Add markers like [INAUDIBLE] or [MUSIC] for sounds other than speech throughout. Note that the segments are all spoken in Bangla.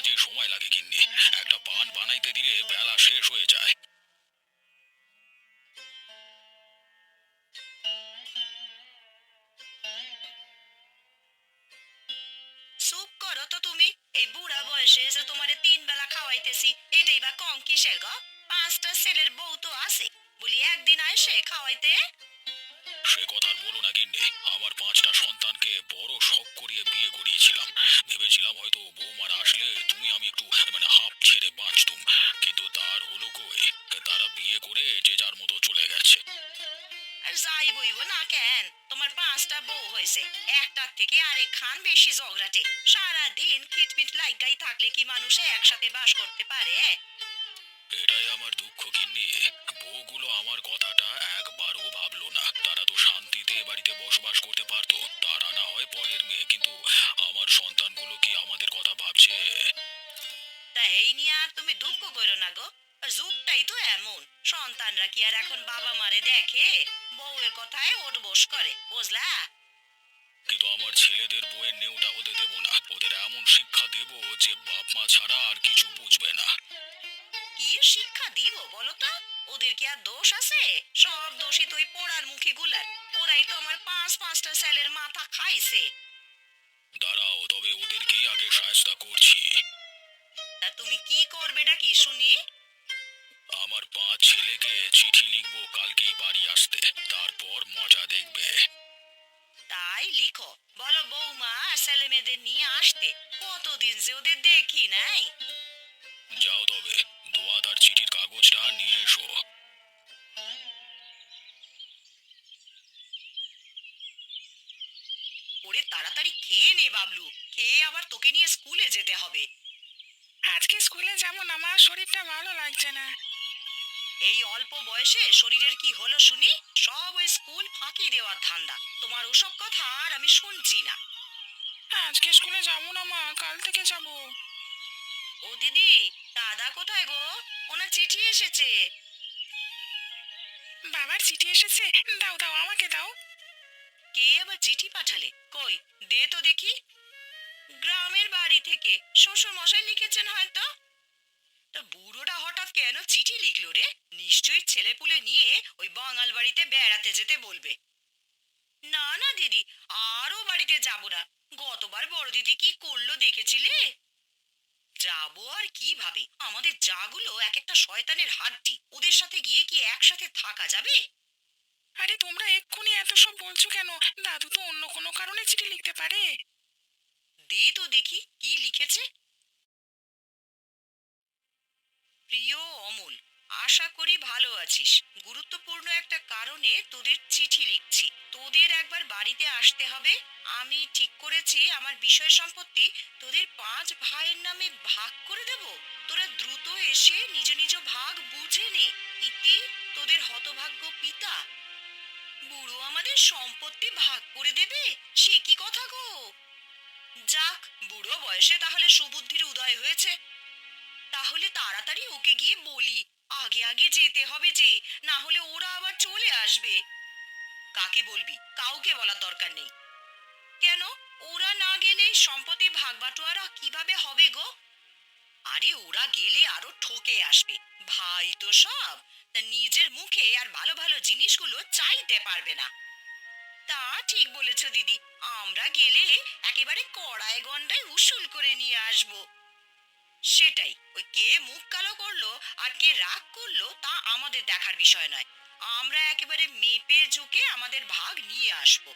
কাজে সময় লাগে গিন্নি। একটা পান বানাইতে দিলে বেলা শেষ হয়ে যায়। করো তো তুমি। এই বুড়া বয়সে তোমারে তিন বেলা খাওয়াইতেছি, এটাই কম গো? পাঁচটা ছেলের বউ তো আছে। বলি একদিন আইসে খাওয়াইতে। সে কথা আর বলো না গিন্নি আমার পাঁচটা সন্তানকে বড় শখ করিয়ে বিয়ে করিয়েছিলাম। ভেবেছিলাম হয়তো বৌমার আসলে তুমি আমি একটু মানে হাফ ছেড়ে বাঁচতুম। কিন্তু তার হলো কই? তারা বিয়ে করে যে যার মতো চলে গেছে। আর যাই বইব না কেন তোমার পাঁচটা বউ হয়েছে। একটার থেকে আরেক খান বেশি ঝগড়াটে। সারা দিন খিটমিট লাইগাই থাকলে কি মানুষে একসাথে বাস করতে পারে? এটাই আমার দুঃখ গিন্নি। বউগুলো আমার কথাটা একবারও বাড়িতে বসবাস করতে পারতো। তারা না হয় পরের মেয়ে কিন্তু আমার সন্তানগুলো কি আমাদের কথা ভাবছে? তা এই নিয়ে আর তুমি দুঃখ করো না গো। যুগটাই তো এমন। সন্তানরা কি আর এখন বাবা মারে দেখে? বউয়ের কথায় ওট বস করে বুঝলা? কিন্তু আমার ছেলেদের বইয়ের নেউটা হতে দেব না। ওদের এমন শিক্ষা দেব যে বাপ মা ছাড়া আর কিছু বুঝবে না। কি শিক্ষা দিব বলো তো? ওদের কি আর দোষ আছে? সব দোষই তুই পড়ার পোড়ার মুখে গুলার। ওরাই তো আমার পাঁচ পাঁচটা ছেলের মাথা খাইছে। দাঁড়াও তবে ওদেরকেই আগে সায়স্তা করছি। তা তুমি কি করবে কি শুনি? আমার পাঁচ ছেলেকে চিঠি লিখব কালকেই বাড়ি আসতে তারপর মজা দেখবে। তাই লিখো। বলো বৌমা ছেলে মেয়েদের নিয়ে আসতে কতদিন যে ওদের দেখি নাই। যাও তবে দোয়া তার চিঠির কাগজটা নিয়ে এসো। তাড়াতাড়ি খেয়ে নে বাবলু। খেয়ে আবার তোকে নিয়ে স্কুলে যেতে হবে। আজকে স্কুলে যাব না মা। শরীরটা ভালো লাগছে না। এই অল্প বয়সে শরীরের কি হলো শুনি? সব ওই স্কুল ফাঁকি দেওয়ার ধান্দা। তোমার ওসব কথা আর আমি শুনছি না। আজকে স্কুলে যাব না মা। কাল থেকে যাব। ও দিদি দাদা কোথায় গো? ওনার চিঠি এসেছে। বাবার চিঠি এসেছে। দাও দাও আমাকে দাও। কে আবার চিঠি পাঠালে? কই? দে তো দেখি। গ্রামের বাড়ি থেকে শ্বশুর মশাই লিখেছেন হয়তো। তা বুড়োটা হঠাৎ কেন চিঠি লিখলো রে? নিশ্চয়ই ছেলেপুলে নিয়ে ওই বাঙাল বাড়িতে বেড়াতে যেতে বলবে। না না, দিদি, আরও বাড়িতে যাব না। গতবার বড় দিদি কি করল দেখেছিলে? যাব আর কীভাবে আমাদের যাগুলো এক একটা শয়তানের হাড্ডি। ওদের সাথে গিয়ে কি একসাথে থাকা যাবে? আরে তোমরা এক্ষুনি এত সব বলছো কেন? দাদু তো অন্য কোনো কারণে চিঠি লিখতে পারে। দে তো দেখি, কি লিখেছে। প্রিয় অমল, আশা করি ভালো আছিস। গুরুত্বপূর্ণ একটা কারণে তোদের চিঠি লিখছি। তোদের একবার বাড়িতে আসতে হবে। আমি ঠিক করেছি, আমার বিষয় সম্পত্তি তোদের পাঁচ ভাইয়ের নামে ভাগ করে দেব। তোরা দ্রুত এসে নিজ নিজ ভাগ বুঝে নে। ইতি তোদের হতভাগ্য পিতা। বুড়ো আমাদের সম্পত্তি ভাগ করে দেবে? সে কি কথা গো? যাক, বুড়ো বয়সে তাহলে সুবুদ্ধির উদয় হয়েছে। তাহলে তাড়াতাড়ি ওকে গিয়ে বলি, আগে আগে যেতে হবে যে, না হলে ওরা আবার চলে আসবে। কাকে বলবি? কাউকে বলার দরকার নেই। কেন? ওরা না গেলে সম্পত্তি ভাগ বাটোয়ারা কীভাবে হবে গো? আরে ওরা গেলে আরও ঠকে আসবে। ভাই তো সব। নিজের মুখে আর ভালো ভালো জিনিসগুলো চাইতে পারবে না। তা ঠিক বলেছ, দিদি। আমরা গেলে একেবারে কড়ায় গন্ডায় উসুল করে নিয়ে আসব। সেটাই, ওই কে মুখ কালো করল আর কে রাগ করল তা আমাদের দেখার বিষয় নয়। আমরা একেবারে মেপে ঝুঁকে আমাদের ভাগ নিয়ে আসব।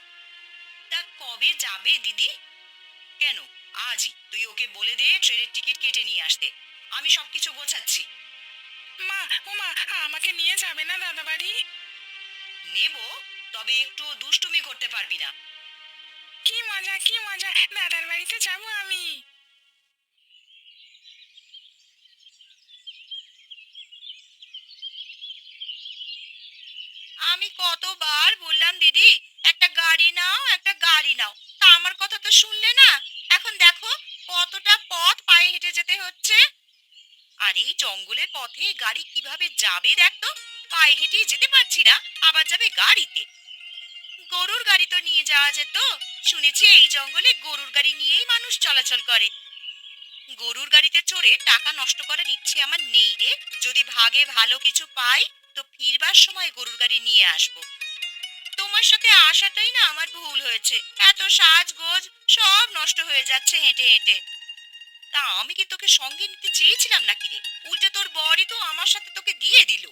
তা কবে যাবে, দিদি? কেন? আজই। তুই ওকে বলে দে ট্রেনের টিকিট কেটে নিয়ে আসতে। আমি সবকিছু গোছাচ্ছি। মা ওমা আমাকে নিয়ে যাবে না দাদাবাড়ি? নেব তবে একটু দুষ্টুমি করতে পারবি না। কি মজা কি মজা দাদার বাড়িতে যাব আমি। আমি কতবার বললাম দিদি একটা গাড়ি নাও একটা গাড়ি নাও। তা আমার কথা তো শুনলে না? এখন দেখো কতটা পথ পায়ে হেঁটে যেতে হচ্ছে। আর এই জঙ্গলের পথে গাড়ি কীভাবে যাবে দেখতো? পায়ে হেঁটেই যেতে পারছি না, আবার যাবে গাড়িতে। গরুর গাড়ি তো নিয়ে যাওয়া যেত। শুনেছি এই জঙ্গলে গরুর গাড়ি নিয়েই মানুষ চলাচল করে। গরুর গাড়িতে চড়ে টাকা নষ্ট করার ইচ্ছে আমার নেই রে। যদি ভাগে ভালো কিছু পাই, তো ফিরবার সময় গরুর গাড়ি নিয়ে আসব। তোমার সাথে আসাটাই না আমার ভুল হয়েছে। এত সাজগোজ, সব নষ্ট হয়ে যাচ্ছে হেঁটে হেঁটে। তা আমি কি তোকে সঙ্গে নিতে চেয়েছিলাম নাকি রে? উল্টে তোর বরই তো আমার সাথে তোকে দিয়ে দিল।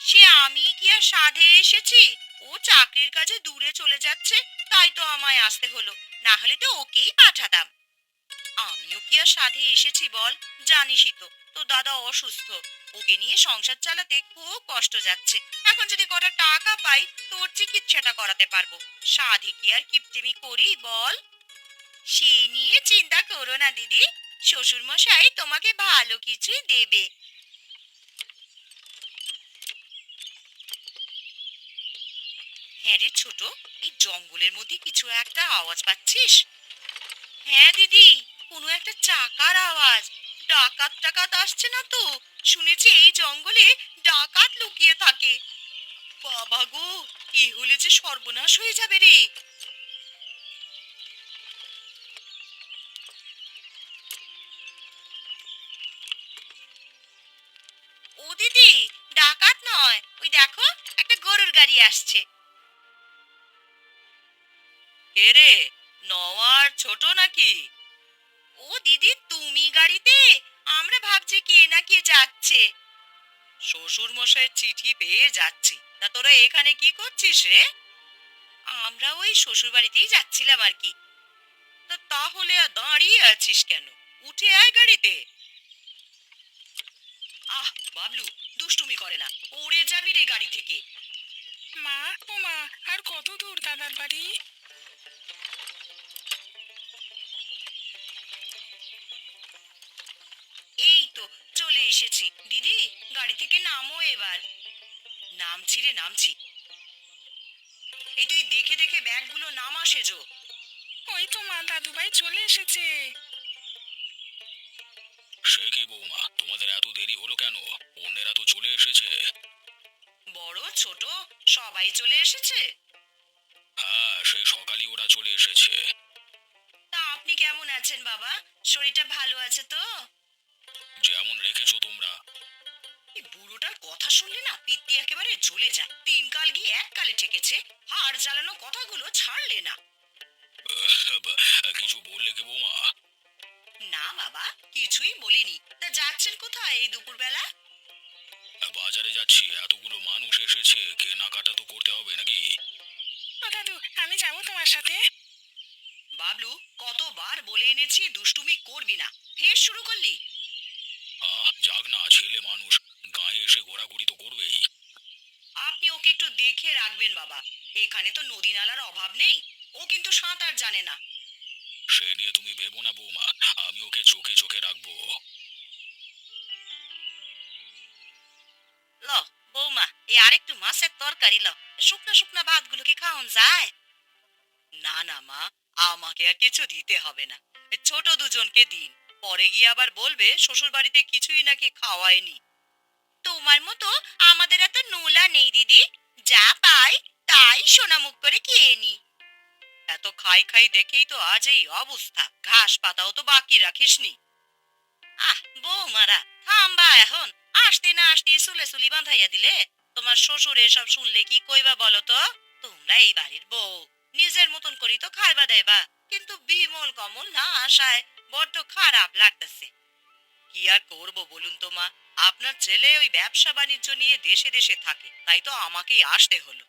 সে আমি কি আর সাধে এসেছি? ও চাকরির কাজে দূরে চলে যাচ্ছে, তাই তো আমায় আসতে হলো। না হলে তো ওকেই পাঠাতাম। আমিও কি আর সাধে এসেছি বল? জানিসই তো, তোর দাদা অসুস্থ। ওকে নিয়ে সংসার চালাতে খুব কষ্ট যাচ্ছে। এখন যদি কটা টাকা পাই, তোর চিকিৎসাটা করাতে পারব। সাধে কি আর কিপটেমি করি বল? সে নিয়ে চিন্তা করো না, দিদি। শ্বশুর মশাই তোমাকে ভালো কিছুই দেবে। হ্যাঁ রে ছোট, এই জঙ্গলের মধ্যে কিছু একটা আওয়াজ পাচ্ছিস? হ্যাঁ দিদি, কোনো একটা চাকার আওয়াজ। ডাকাত টাকাত আসছে না তো? শুনেছি এই জঙ্গলে ডাকাত লুকিয়ে থাকে। বাবা গো, এ হলে যে সর্বনাশ হয়ে যাবে রে। দিদি ডাকাত নয়। ওই দেখো একটা গরুর গাড়ি আসছে। কে রে? নওয়ার ছোট নাকি? ও দিদি তুমি গাড়িতে? আমরা ভাবছি কে না কে যাচ্ছে। শ্বশুর মশাইয়ের চিঠি পেয়ে যাচ্ছি। তা তোরা এখানে কি করছিস রে? আমরা ওই শ্বশুর বাড়িতেই যাচ্ছিলাম আর কি। তা তাহলে দাঁড়িয়ে আছিস কেন? উঠে আয় গাড়িতে। আহ বাবলু দুষ্টুমি করে না। উড়ে যাবি রে গাড়ি থেকে। মা ও মা আর কত দূর দাদার বাড়ি? এই তো চলে এসেছি। দিদি গাড়ি থেকে নামো এবার। নামছি রে নামছি। এই তুই দেখে দেখে ব্যাগগুলো নামা সেজো ওই তো মা দাদুভাই চলে এসেছে। সে কি বৌমা তোমাদের এত দেরি হলো কেন? অন্যেরা তো চলে এসেছে। বড় ছোট সবাই চলে এসেছে? হ্যাঁ সেই সকালই ওরা চলে এসেছে। তা আপনি কেমন আছেন বাবা? শরীরটা ভালো আছে তো? যেমন রেখেছো তোমরা। এই বুড়োটার কথা শুনলে না পিত্তি একেবারে জ্বলে যায়। তিন কাল গিয়ে এক কালে ঠেকেছে হাড় জ্বালানো কথাগুলো ছাড়লে না। কিছু বললে কি বৌমা? না বাবা কিছুই বলিনি। তা যাচ্ছেন কোথায় এই দুপুরবেলা? বাজারে যাচ্ছি। এতগুলো মানুষ এসেছে। কেনাকাটা তো করতে হবে নাকি? ও দাদু আমি যাব তোমার সাথে। বাবলু কতবার বলে এনেছি দুষ্টুমি করবি না। ফের শুরু করলি? আহ যাক না ছেলে মানুষ। গায়ে এসে ঘোরাঘুরি তো করবেই। আপনি ওকে একটু দেখে রাখবেন বাবা। এখানে তো নদী নালার অভাব নেই। ও কিন্তু সাঁতার জানে না। সে নিয়ে তুমি ভেবো না, বৌমা। আমি ওকে চোখে চোখে রাখব। বৌমা, এই আরেকটু মাছের তরকারি ল। শুকনা শুকনা কি খাওন যায়? না না, মা, আমাকে আর কিছু দিতে হবে না। ছোট দুজনকে দিন। পরে গিয়ে আবার বলবে শ্বশুর বাড়িতে কিছুই নাকি খাওয়ায়নি। তোমার মতো আমাদের এত নোলা নেই, দিদি। যা পাই, তাই সোনামুখ করে খেয়ে নি। এত খাই খাই দেখেই তো আজ এই অবস্থা। ঘাস পাতাও তো বাকি রাখিসনি। আহ, বৌমারা, থামবা এখন। আসতে না আসতে চুলে চুলি বাঁধাইয়া দিলে? তোমার শ্বশুর এসব শুনলে কি কইবা বলো তো? তোমরা এই বাড়ির বউ। নিজের মতন করি তো খাইবা দেবা কিন্তু বিমল কমল না আসায় বড্ড খারাপ লাগতেছে। কি আর করব বলুন তো মা? আপনার ছেলে ওই ব্যবসা বাণিজ্য নিয়ে দেশে দেশে থাকে। তাই তো আমাকেই আসতে হলো।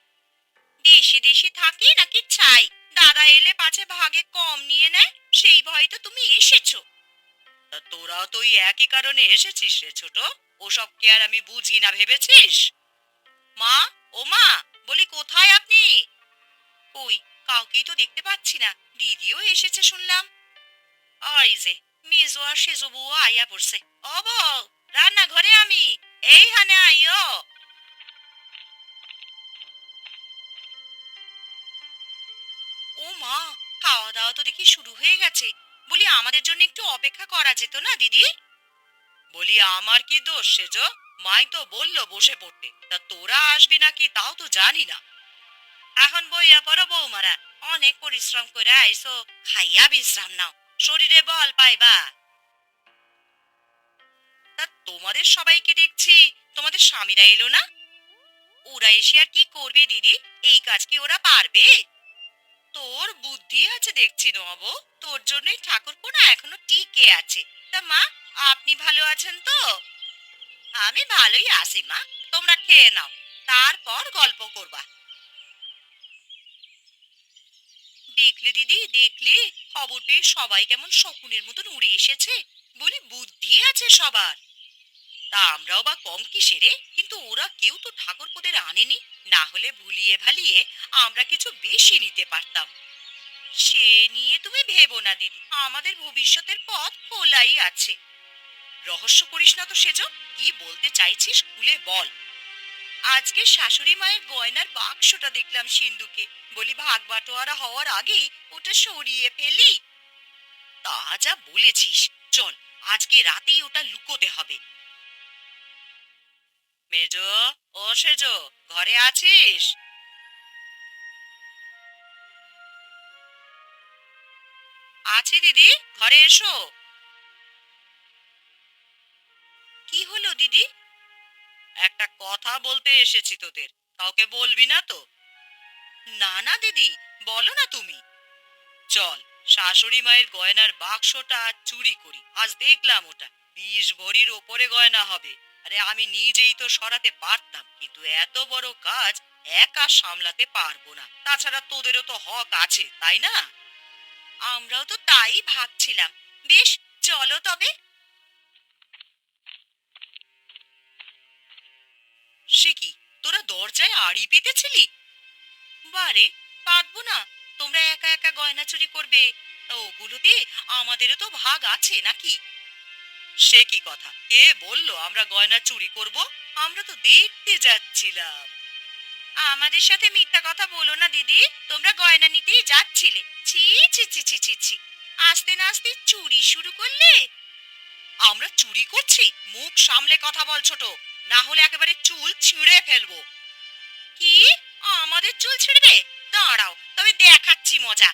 দেশে দেশে থাকে নাকি চাই দাদা এলে পাছে ভাগে কম নিয়ে নেয়, সেই ভয় তো তুমি এসেছ। তোরাও তো ওই একই কারণে এসেছিস রে ছোট, ওসব কে আর আমি বুঝি না, ভেবেছিস? মা, ও মা, বলি কোথায় আপনি? কই, কাউকেই তো দেখতে পাচ্ছি না, দিদিও এসেছে শুনলাম। ওই যে, মিজো আর সেজো বউ আইয়া পড়ছে। অব রান্নাঘরে আমি, এইখানে আইও। দেখি শুরু হয়ে গেছে। বলি, আমাদের জন্য একটু অপেক্ষা করা যেত না, দিদি? বলি, আমার কি দোষ সেজ মাই তো বলল বসে পড়তে। তা তোরা আসবি নাকি তাও তো জানি না। এখন বইয়া পড়ো বৌমারা। অনেক পরিশ্রম করে আইসো, খাইয়া বিশ্রাম নাও। শরীরে বল পাইবা। তা তোমাদের সবাইকে দেখছি, তোমাদের স্বামীরা এলো না? ওরা এসে আর কি করবে দিদি? এই কাজ কি ওরা পারবে? তোর বুদ্ধি আছে দেখছি নব। তোর জন্যই ঠাকুরপো না এখনও টিকে আছে। তা মা, আপনি ভালো আছেন তো? আমি ভালোই আছি মা। তোমরা খেয়ে নাও, তারপর গল্প করবা। দেখলে দিদি, দেখলে? খবর পেয়ে সবাই কেমন শকুনের মতন উড়ে এসেছে। বলি বুদ্ধি আছে সবার। তা আমরাও বা কম কিসেরে কিন্তু ওরা কেউ তো ঠাকুরপোদের আনেনি। না হলে ভুলিয়ে ভালিয়ে আমরা কিছু বেশি নিতে পারতাম। সে নিয়ে তুমি ভেবো না, দিদি। আমাদের ভবিষ্যতের পথ খোলাই আছে। রহস্য করিস না তো সেজ। কি বলতে চাইছিস খুলে বল। আজকে শাশুড়ি মায়ের গয়নার বাক্সটা দেখলাম সিন্ধুকে। বলি, ভাগ বাটোয়ারা হওয়ার আগেই ওটা সরিয়ে ফেলি। তা যা বলেছিস। চল, আজকে রাতেই ওটা লুকোতে হবে। মেজ, ও সেজ, ঘরে আছিস? আছি দিদি, ঘরে এসো। কি হলো দিদি? একটা কথা বলতে এসেছি তোদের, কাউকে বলবি না তো? না না দিদি, বলো না তুমি। চল, শাশুড়ি মায়ের গয়নার বাক্সটা চুরি করি, আজ দেখলাম ওটা। বিশ ভরির ওপরে গয়না হবে। আরে আমি নিজেই তো সরাতে পারতাম, কিন্তু এত বড় কাজ একা সামলাতে পারব না। তাছাড়া তোদেরও তো হক আছে, তাই না? আমরাও তো তাই ভাবছিলাম। বেশ, চলো তবে। সে কি, তোরা দরজায় আড়ি পেতেছিলি? বারে পারব না। তোমরা একা একা গয়না চুরি করবে ওগুলোতে আমাদেরও তো ভাগ আছে নাকি? সে কি কথা? কে বলল আমরা গয়না চুরি করব? আমরা তো দেখতে যাচ্ছিলাম। আমাদের সাথে মিথ্যা কথা বলো না, দিদি। তোমরা গয়না নিতেই যাচ্ছিলে। ছি ছি ছি ছি ছি ছি। আস্তে না আস্তে চুরি শুরু করলে? আমরা চুরি করছি। মুখ সামলে কথা বল ছোট। না হলে একেবারে চুল ছিঁড়ে ফেলব। কি? আমাদের চুল ছিঁড়বে? দাঁড়াও, তবে দেখাচ্ছি মজা।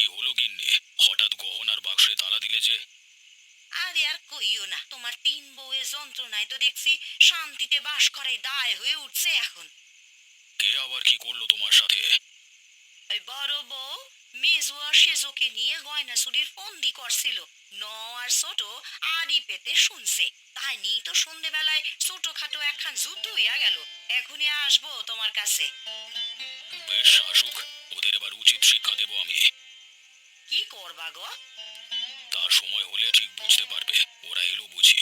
কি হলো গিন্নি? হঠাৎ গহনার বাক্সে তালা দিলে যে? আরে আর কইও না তোমার তিন বউয়ের যন্ত্রণায় তো দেখছি শান্তিতে বাস করাই দায় হয়ে উঠছে এখন। কে আবার কি করল তোমার সাথে? ওই বড় বউ মেজু আর সেজোকে নিয়ে গয়না চুরির ফন্দি করছিল। ন আর ছোট আড়ি পেতে শুনছে। তাই নিয়ে তো সন্ধেবেলায় ছোটখাটো একখান যুদ্ধ হইয়া গেল। এখনই আসব তোমার কাছে। বেশ শাসুক ওদের এবার উচিত শিক্ষা দেব আমি। কি করবা গো? তার সময় হলে ঠিক বুঝতে পারবে ওরা এলো বুঝি।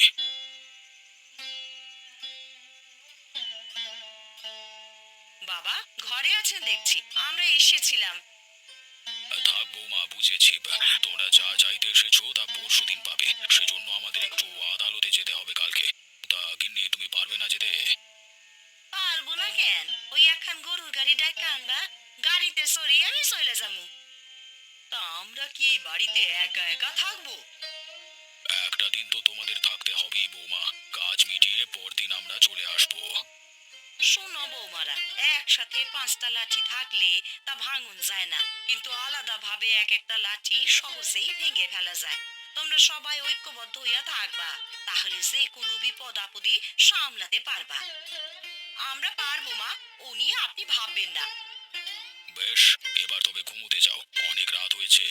বাবা ঘরে আছেন দেখছি আমরা এসেছিলাম। থাক বৌমা বুঝেছি। তোমরা যা চাইতে এসেছ তা পরশু দিন পাবে। সেজন্য আমাদের একটু আদালতে যেতে হবে কালকে। তা গিন্নি তুমি পারবে না যেতে? পারব না কেন? ওই একখান গরুর গাড়ি ডাইকা আনবা গাড়িতে সরিয়ে আমি চলে যাব তা আমরা কি এই বাড়িতে একা একা থাকব? একটা দিন তো তোমাদের থাকতে হবেই বৌমা। কাজ মিটিয়ে পরদিন আমরা চলে আসব। শোনো বৌমারা একসাথে পাঁচটা লাঠি থাকলে তা ভাঙন যায় না। কিন্তু আলাদা ভাবে এক একটা লাঠি সহজেই ভেঙে ফেলা যায়। তোমরা সবাই ঐক্যবদ্ধ হইয়া থাকবা তাহলে যে কোনো বিপদ আপদই সামলাতে পারবা। আমরা পারব মা ও নিয়ে আপনি ভাববেন না। বেশ এবার তবে ঘুমোতে যাও। অনেক রাত হয়েছে।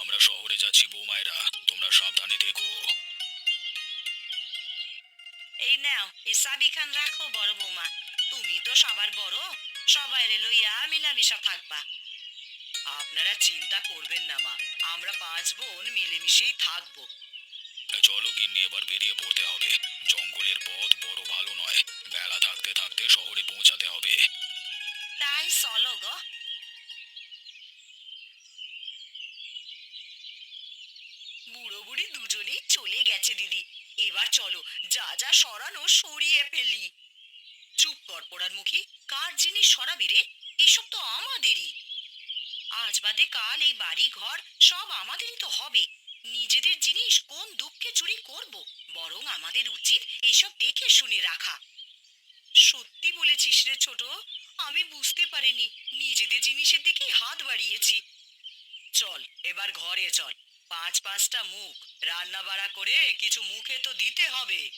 আমরা শহরে যাচ্ছি বৌমায়েরা তোমরা সাবধানে থেকো। এই নাও এই চাবি খান রাখো বড় বৌমা। তুমি তো সবার বড় সবাই লইয়া মিলামিশা থাকবা। আপনারা চিন্তা করবেন না মা। আমরা পাঁচ বোন মিলেমিশেই থাকব। চলো গিন্নি এবার বেরিয়ে পড়তে হবে। জঙ্গলের পথ বড় ভালো নয়। বেলা থাকতে থাকতে শহরে পৌঁছাতে হবে। তাই চলো গো। বুড়ো বুড়ি দুজনেই চলে গেছে দিদি। এবার চলো, যা যা সরানো সরিয়ে ফেলি। চুপ কর পোড়ার মুখী কার জিনিস সরাবি রে? এসব তো আমাদেরই। আজ বাদে কাল এই বাড়ি ঘর সব আমাদেরই তো হবে। নিজেদের জিনিস কোন দুঃখে চুরি করব? বরং আমাদের উচিত এসব দেখে শুনে রাখা। সত্যি বলেছিস রে ছোট, আমি বুঝতে পারিনি। নিজেদের জিনিসের দিকেই হাত বাড়িয়েছি। চল, এবার ঘরে চল। পাঁচ পাঁচটা মুখ রান্না বাড়া করে কিছু মুখে তো দিতে হবে।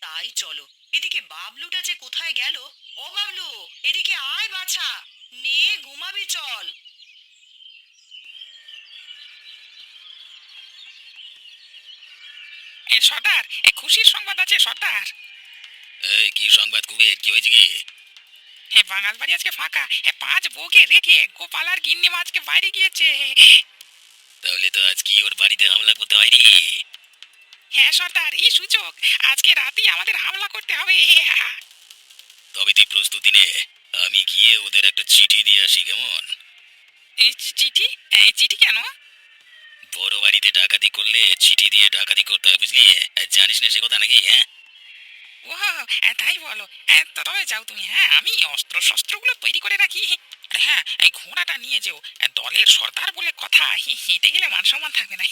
তাই চলো, এদিকে বাবলুটা যে কোথায় গেল? ও বাবলু, এদিকে আয় বাছা। নে, ঘুমাবি, চল। সর্দার খুশির সংবাদ আছে সর্দার। এই কি সংবাদ কুবের? কি হয়েছে কি? হে বাঙাল বাড়ি আজকে ফাঁকা। এ পাঁচ বউকে রেখে গোপাল আর গিন্নি আজকে বাইরে গিয়েছে। তাহলে তো আজ কি ওর বাড়িতে হামলা করতে হয়নি? হ্যাঁ সর্দার এই সুযোগ। আজকে রাতেই আমাদের হামলা করতে হবে। তবে তুই প্রস্তুতি নে। আমি গিয়ে ওদের একটা চিঠি দিয়ে আসি কেমন? এই চিঠি? এই চিঠি কেন? বড় বাড়িতে ডাকাতি করলে চিঠি দিয়ে ডাকাতি করতে হয় বুঝলি? জানিস না সে কথা নাকি হ্যাঁ? ও তাই বলো। তবে যাও তুমি হ্যাঁ আমি অস্ত্র শস্ত্রগুলো তৈরি করে রাখি। আরে হ্যাঁ এই ঘোড়াটা নিয়ে যেও। দলের সর্দার বলে কথা হেঁটে গেলে মান সম্মান থাকবে না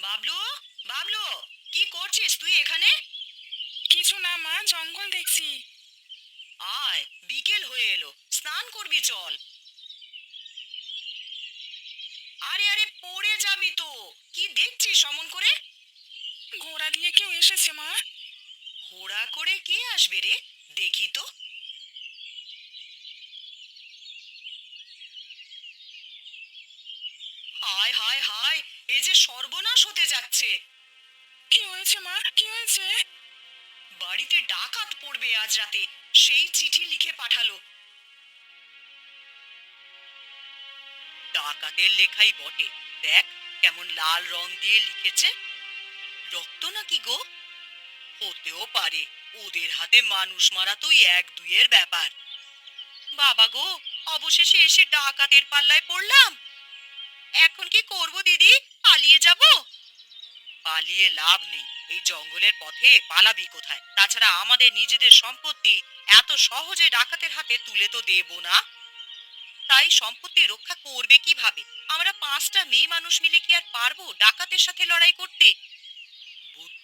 বাবলু বাবলু কি করছিস তুই এখানে? কিছু না মা জঙ্গল দেখছি। আয় বিকেল হয়ে এলো স্নান করবি চল। আরে আরে পড়ে যাবি তো। কি দেখছিস অমন করে? ঘোড়া দিয়ে কেউ এসেছে মা? ঘোড়া করে কে আসবে রে? দেখি তো। হায় হায় হায় এ যে সর্বনাশ হতে যাচ্ছে। কি হয়েছে মা? কি হয়েছে? বাড়িতে ডাকাত পড়বে আজ রাতে সেই চিঠি লিখে পাঠালো। ডাকাতের লেখাই বটে। দেখ কেমন লাল রং দিয়ে লিখেছে। রক্ত নাকি গো? হতেও পারে, ওদের হাতে মানুষ মারা তো এক দুইয়ের ব্যাপার। বাবা গো, অবশেষে এসে ডাকাতের পাল্লায় পড়লাম। এখন কি করব দিদি? পালিয়ে যাব? পালিয়ে লাভ নেই। এই জঙ্গলের পথে পালাবি কোথায়? তাছাড়া আমাদের নিজেদের সম্পত্তি এত সহজে ডাকাতের হাতে তুলে তো দেব না। তাই সম্পত্তি রক্ষা করবে কীভাবে? আমরা পাঁচটা মেয়ে মানুষ মিলে কি আর পারব ডাকাতের সাথে লড়াই করতে?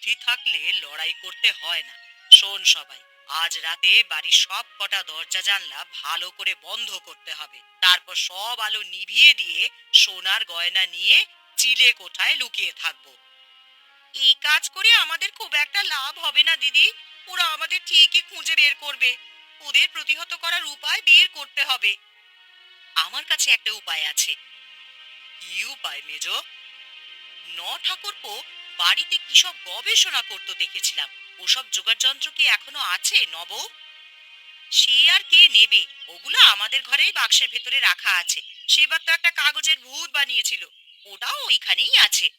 বুদ্ধি থাকলে লড়াই করতে হয় না। শোন সবাই, আজ রাতে বাড়ির সব কটা দরজা জানলা ভালো করে বন্ধ করতে হবে। তারপর সব আলো নিভিয়ে দিয়ে সোনার গয়না নিয়ে চিলে কোঠায় লুকিয়ে থাকব। এই কাজ করে আমাদের খুব একটা লাভ হবে না, দিদি। ওরা আমাদের ঠিকই খুঁজে বের করবে। ওদের প্রতিহত করার উপায় বের করতে হবে। আমার কাছে একটা উপায় আছে। কি উপায়, মেজ? ন ঠাকুরপো বাড়িতে কি সব গবেষণা করত দেখেছিলাম। ওসব জোগাড় যন্ত্র কি এখনও আছে, নব? সে আর কে নেবে? ওগুলো আমাদের ঘরেই বাক্সের ভেতরে রাখা আছে। সেবার তো একটা কাগজের ভূত বানিয়েছিল। ওটাও ওইখানেই আছে।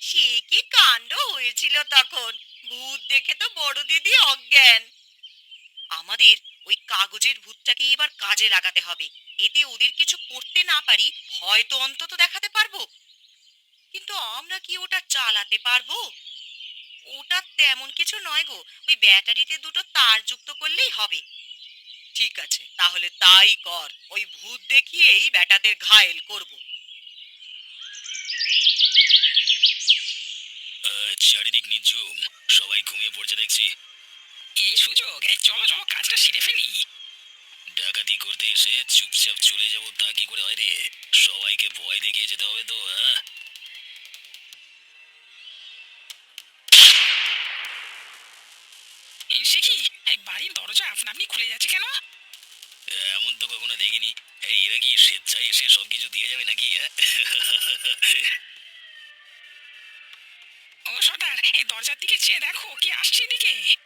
সে কি কাণ্ড হয়েছিল তখন? ভূত দেখে তো বড় দিদি অজ্ঞান। আমাদের ওই কাগজের ভূতটাকে এবার কাজে লাগাতে হবে। এতে ওদের কিছু করতে না পারি, ভয় তো অন্তত দেখাতে পারব। কিন্তু আমরা কি ওটা চালাতে পারব? ওটা তেমন কিছু নয় গো। ওই ব্যাটারিতে দুটো তার যুক্ত করলেই হবে। ঠিক আছে তাহলে তাই কর। ওই ভূত দেখিয়েই ব্যাটাদের ঘায়েল করব। চারিদিক নিঝুম সবাই ঘুমিয়ে পড়ছে দেখছি। এই সুযোগ এই চলো চলো কাজটা সেরে ফেলি। ডাকাতি করতে এসে চুপচাপ চলে যাব তা কি করে হয় রে? সবাইকে ভয় দেখিয়ে যেতে হবে তো হ্যাঁ? সে কি? এই বাড়ির দরজা আপনা আপনি খুলে যাচ্ছে কেন? এমন তো কখনো দেখিনি। এই এরা কি স্বেচ্ছায় এসে সবকিছু দিয়ে যাবে নাকি হ্যাঁ? ও সর্দার এই দরজার দিকে চেয়ে দেখো কি আসছে এদিকে?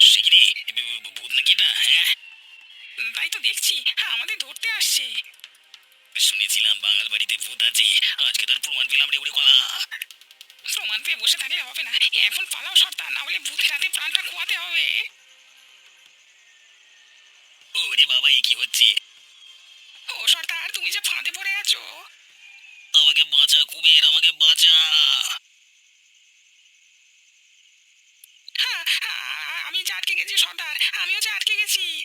সে কি রে? এ ভূ- ভূ- ভূত নাকি এটা? হ্যাঁ? তাই তো দেখছি হ্যাঁ আমাদের ধরতে আসছে। শুনেছিলাম বাঙাল বাড়িতে ভূত আছে। আজকে তার প্রমাণ পেলাম রে উড়ে কলা। প্রমাণ পেয়ে বসে থাকলে হবে না। এখন পালাও সর্দার না হলে ভূতের হাতে প্রাণটা খোয়াতে হবে। ওরে বাবা এ কি হচ্ছে? ও সর্দার তুমি যে ফাঁদে পড়ে গেছো কুবের আমাকে বাঁচা। হ্যাঁ, আ- আমি যে আটকে গেছি সর্দার আমিও যে আটকে গেছি।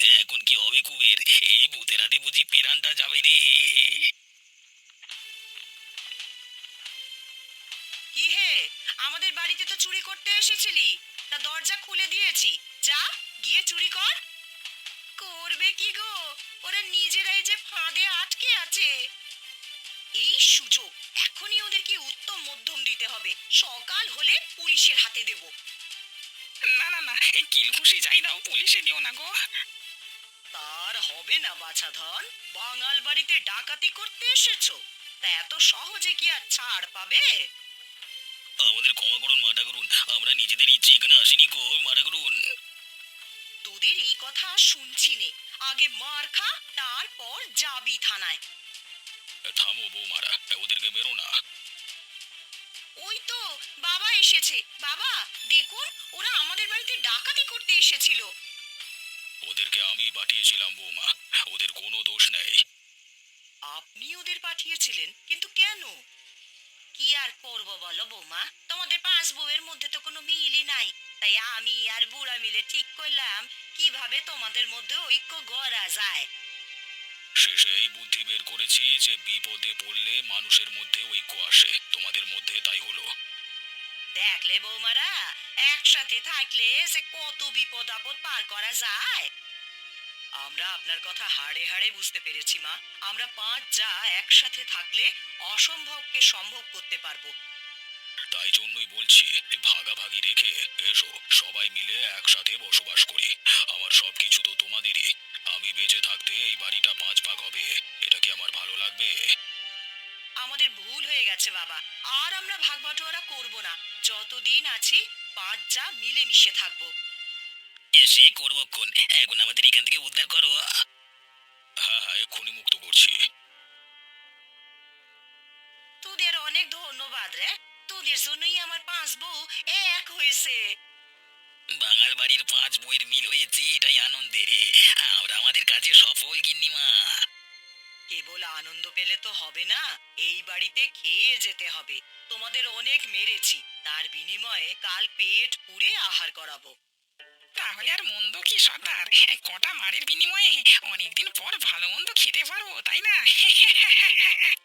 এখন কি হবে কুবের? এই ভূতের হাতে বুঝি পেরানটা যাবে রে। হে আমাদের বাড়িতে তো চুরি করতে এসেছিলি। তা দরজা খুলে দিয়েছি। যা গিয়ে চুরি কর। করবে কি গো? ওরা নিজেরাই যে ফাঁদে আটকে আছে। এই সুযোগ এখনই ওদেরকে উত্তম মধ্যম দিতে হবে। সকাল হলে পুলিশের হাতে দেব। না না না এই কিল খুশি যাই দাও পুলিশে দিও না গো। তার হবে না বাছাধন বাঙাল বাড়িতে ডাকাতি করতে এসেছ। তা এত সহজে কি আর ছাড় পাবে? আমাদের ক্ষমা করুন মাটা করুন। আমরা নিজেদের ইচ্ছে এখানে আসিনি গো মাটা করুন। তোদের এই কথা শুনছি নে। আগে মার খা তারপর যাবি থানায়। থামো বৌমারা ওদেরকে মেরো না। ওই তো বাবা এসেছে। বাবা দেখুন ওরা আমাদের বাড়িতে ডাকাতি করতে এসেছিল। ওদেরকে আমি পাঠিয়েছিলাম বৌমা ওদের কোনো দোষ নেই। আপনি ওদের পাঠিয়েছিলেন কিন্তু কেন? কি আর করব বলো বৌমা? তোমাদের পাঁচ বউয়ের মধ্যে তো কোনো মিলই নাই। তাই আমি আর বুড়া মিলে ঠিক করলাম কীভাবে তোমাদের মধ্যে ঐক্য গড়া যায়। শেষে এই বুদ্ধি বের করেছি যে বিপদে পড়লে মানুষের মধ্যে ঐক্য আসে। তোমাদের মধ্যে তাই হলো। দেখলে বৌমারা একসাথে থাকলে যে কত বিপদ আপদ পার করা যায়। আমরা আপনার কথা হাড়ে হাড়ে বুঝতে পেরেছি মা। আমরা পাঁচ যা একসাথে থাকলে অসম্ভবকে সম্ভব করতে পারব। তাই জন্যই বলছি ভাগাভাগি রেখে এসো সবাই মিলে একসাথে বসবাস করি। আমার সবকিছু তো তোমাদেরই। আমি বেঁচে থাকতে এই বাড়িটা পাঁচ ভাগ হবে। এটা কি আমার ভালো লাগবে? আমাদের ভুল হয়ে গেছে বাবা। আর আমরা ভাগ বাটোয়ারা করব না। যতদিন আছি পাঁচ যা মিলেমিশে থাকব। সে করব কোন এখন জন্যই আমার পাঁচ বউ এক হয়েছে। বাঙাল বাড়ির পাঁচ বইয়ের মিল হয়েছে এটাই আনন্দের আমরা আমাদের কাজে সফল গিন্নিমা। কেবল আনন্দ পেলে তো হবে না এই বাড়িতে খেয়ে যেতে হবে। তোমাদের অনেক মেরেছি তার বিনিময়ে কাল পেট পুড়ে আহার করাবো। তাহলে আর মন্দ কি সর্দার কটা মারের বিনিময়ে অনেকদিন পর ভালো মন্দ খেতে পারব তাই না? [LAUGHS]